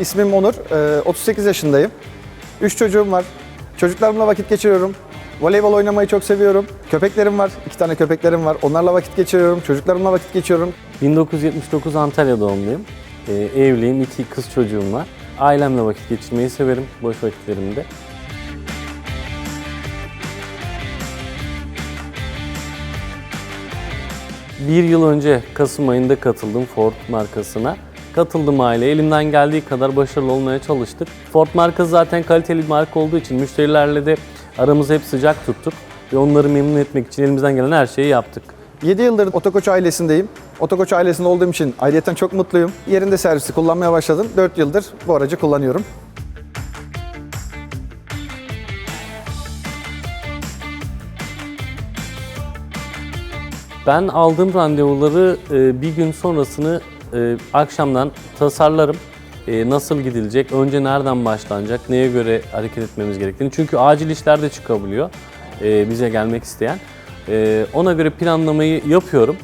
İsmim Onur. Ee, 38 yaşındayım. 3 çocuğum var. Çocuklarımla vakit geçiriyorum. Voleybol oynamayı çok seviyorum. Köpeklerim var. 2 tane köpeklerim var. Onlarla vakit geçiriyorum. Çocuklarımla vakit geçiriyorum. 1979 Antalya doğumluyum. Ee, evliyim, iki kız çocuğum var. Ailemle vakit geçirmeyi severim boş vakitlerimde. Bir yıl önce Kasım ayında katıldım Ford markasına. Katıldım aile. Elimden geldiği kadar başarılı olmaya çalıştık. Ford markası zaten kaliteli bir marka olduğu için müşterilerle de aramızı hep sıcak tuttuk. Ve onları memnun etmek için elimizden gelen her şeyi yaptık. 7 yıldır Otokoç ailesindeyim. Otokoç ailesinde olduğum için ayrıyeten çok mutluyum. Yerinde servisi kullanmaya başladım. 4 yıldır bu aracı kullanıyorum. Ben aldığım randevuları e, bir gün sonrasını e, akşamdan tasarlarım. E, nasıl gidilecek, önce nereden başlanacak, neye göre hareket etmemiz gerektiğini. Çünkü acil işler de çıkabiliyor e, bize gelmek isteyen. E, ona göre planlamayı yapıyorum.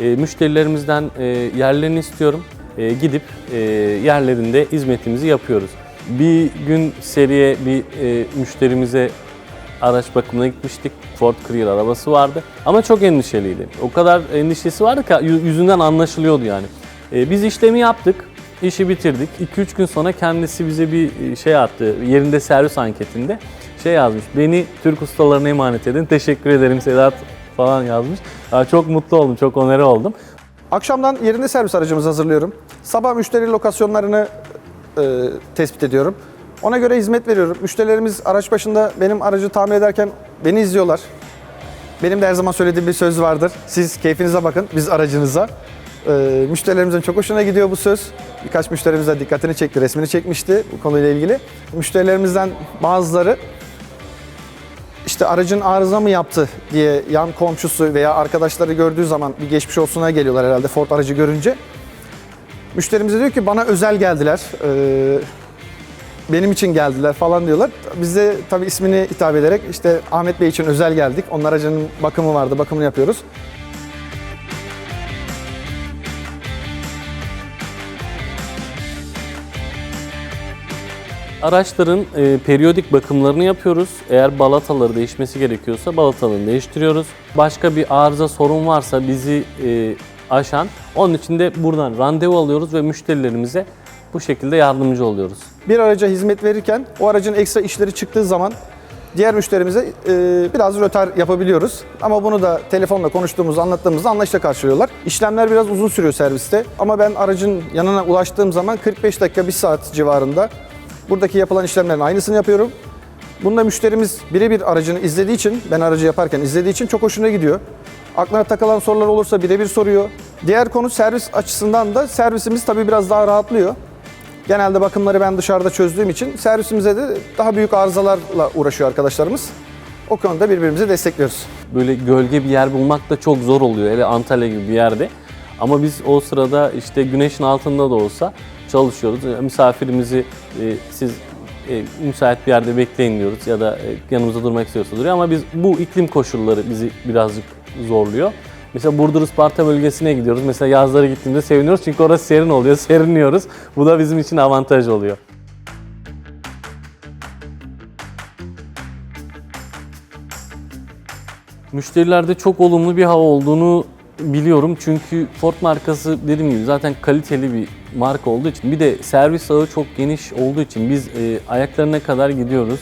E, müşterilerimizden e, yerlerini istiyorum. E, gidip e, yerlerinde hizmetimizi yapıyoruz. Bir gün seriye bir e, müşterimize araç bakımına gitmiştik. Ford Clear arabası vardı. Ama çok endişeliydi. O kadar endişesi vardı ki yü- yüzünden anlaşılıyordu yani. Ee, biz işlemi yaptık. işi bitirdik. 2-3 gün sonra kendisi bize bir e, şey attı. Yerinde servis anketinde şey yazmış. Beni Türk ustalarına emanet edin. Teşekkür ederim Sedat falan yazmış. Ya çok mutlu oldum. Çok onere oldum. Akşamdan yerinde servis aracımızı hazırlıyorum. Sabah müşteri lokasyonlarını e, tespit ediyorum. Ona göre hizmet veriyorum. Müşterilerimiz araç başında benim aracı tamir ederken beni izliyorlar. Benim de her zaman söylediğim bir söz vardır. Siz keyfinize bakın, biz aracınıza. E, müşterilerimizin çok hoşuna gidiyor bu söz. Birkaç müşterimiz de dikkatini çekti, resmini çekmişti bu konuyla ilgili. Müşterilerimizden bazıları işte aracın arıza mı yaptı diye yan komşusu veya arkadaşları gördüğü zaman bir geçmiş olsuna geliyorlar herhalde Ford aracı görünce. Müşterimize diyor ki bana özel geldiler, ee, benim için geldiler falan diyorlar. Biz de tabii ismini hitap ederek işte Ahmet Bey için özel geldik. Onun aracının bakımı vardı, bakımını yapıyoruz. Araçların e, periyodik bakımlarını yapıyoruz. Eğer balataları değişmesi gerekiyorsa balatalarını değiştiriyoruz. Başka bir arıza sorun varsa bizi e, aşan onun için de buradan randevu alıyoruz ve müşterilerimize bu şekilde yardımcı oluyoruz. Bir araca hizmet verirken o aracın ekstra işleri çıktığı zaman diğer müşterimize e, biraz rötar yapabiliyoruz. Ama bunu da telefonla konuştuğumuzda, anlattığımızda anlayışla karşılıyorlar. İşlemler biraz uzun sürüyor serviste. Ama ben aracın yanına ulaştığım zaman 45 dakika, 1 saat civarında buradaki yapılan işlemlerin aynısını yapıyorum. Bunda müşterimiz birebir aracını izlediği için, ben aracı yaparken izlediği için çok hoşuna gidiyor. Aklına takılan sorular olursa birebir soruyor. Diğer konu servis açısından da servisimiz tabii biraz daha rahatlıyor. Genelde bakımları ben dışarıda çözdüğüm için servisimize de daha büyük arızalarla uğraşıyor arkadaşlarımız. O konuda birbirimizi destekliyoruz. Böyle gölge bir yer bulmak da çok zor oluyor hele Antalya gibi bir yerde. Ama biz o sırada işte güneşin altında da olsa çalışıyoruz. E, Misafirimizi e, siz e, müsait bir yerde bekleyin diyoruz ya da e, yanımızda durmak istiyorsa duruyor ama biz bu iklim koşulları bizi birazcık zorluyor. Mesela Burdur Isparta bölgesine gidiyoruz. Mesela yazları gittiğimde seviniyoruz çünkü orası serin oluyor, serinliyoruz. Bu da bizim için avantaj oluyor. Müşterilerde çok olumlu bir hava olduğunu biliyorum. Çünkü Ford markası dediğim gibi zaten kaliteli bir marka olduğu için bir de servis ağı çok geniş olduğu için biz e, ayaklarına kadar gidiyoruz.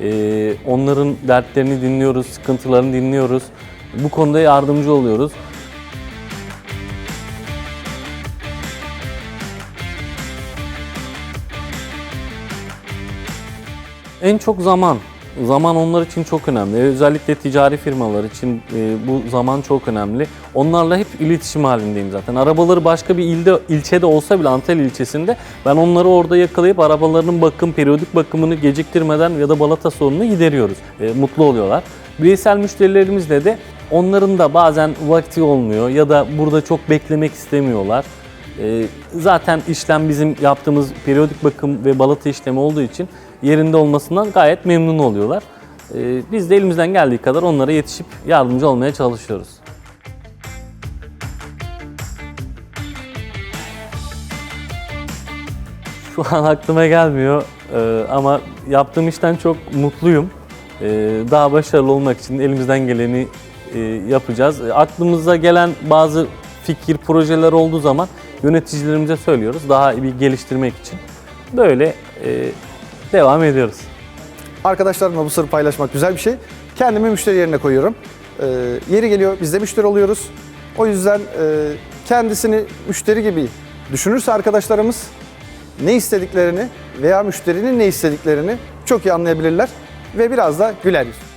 E, onların dertlerini dinliyoruz, sıkıntılarını dinliyoruz. Bu konuda yardımcı oluyoruz. En çok zaman. Zaman onlar için çok önemli. Özellikle ticari firmalar için e, bu zaman çok önemli. Onlarla hep iletişim halindeyim zaten. Arabaları başka bir ilde, ilçede olsa bile Antalya ilçesinde ben onları orada yakalayıp arabalarının bakım, periyodik bakımını geciktirmeden ya da balata sorununu gideriyoruz. E, mutlu oluyorlar. Bireysel müşterilerimizle de onların da bazen vakti olmuyor ya da burada çok beklemek istemiyorlar. E, zaten işlem bizim yaptığımız periyodik bakım ve balata işlemi olduğu için yerinde olmasından gayet memnun oluyorlar. E, biz de elimizden geldiği kadar onlara yetişip yardımcı olmaya çalışıyoruz. Şu an aklıma gelmiyor Ee, ama yaptığım işten çok mutluyum. Ee, daha başarılı olmak için elimizden geleni e, yapacağız. E, Aklımıza gelen bazı fikir, projeler olduğu zaman yöneticilerimize söylüyoruz. Daha bir geliştirmek için. Böyle e, devam ediyoruz. Arkadaşlarımla bu sırrı paylaşmak güzel bir şey. Kendimi müşteri yerine koyuyorum. Ee, yeri geliyor biz de müşteri oluyoruz. O yüzden e, kendisini müşteri gibi düşünürse arkadaşlarımız ne istediklerini veya müşterinin ne istediklerini çok iyi anlayabilirler ve biraz da güler yüz.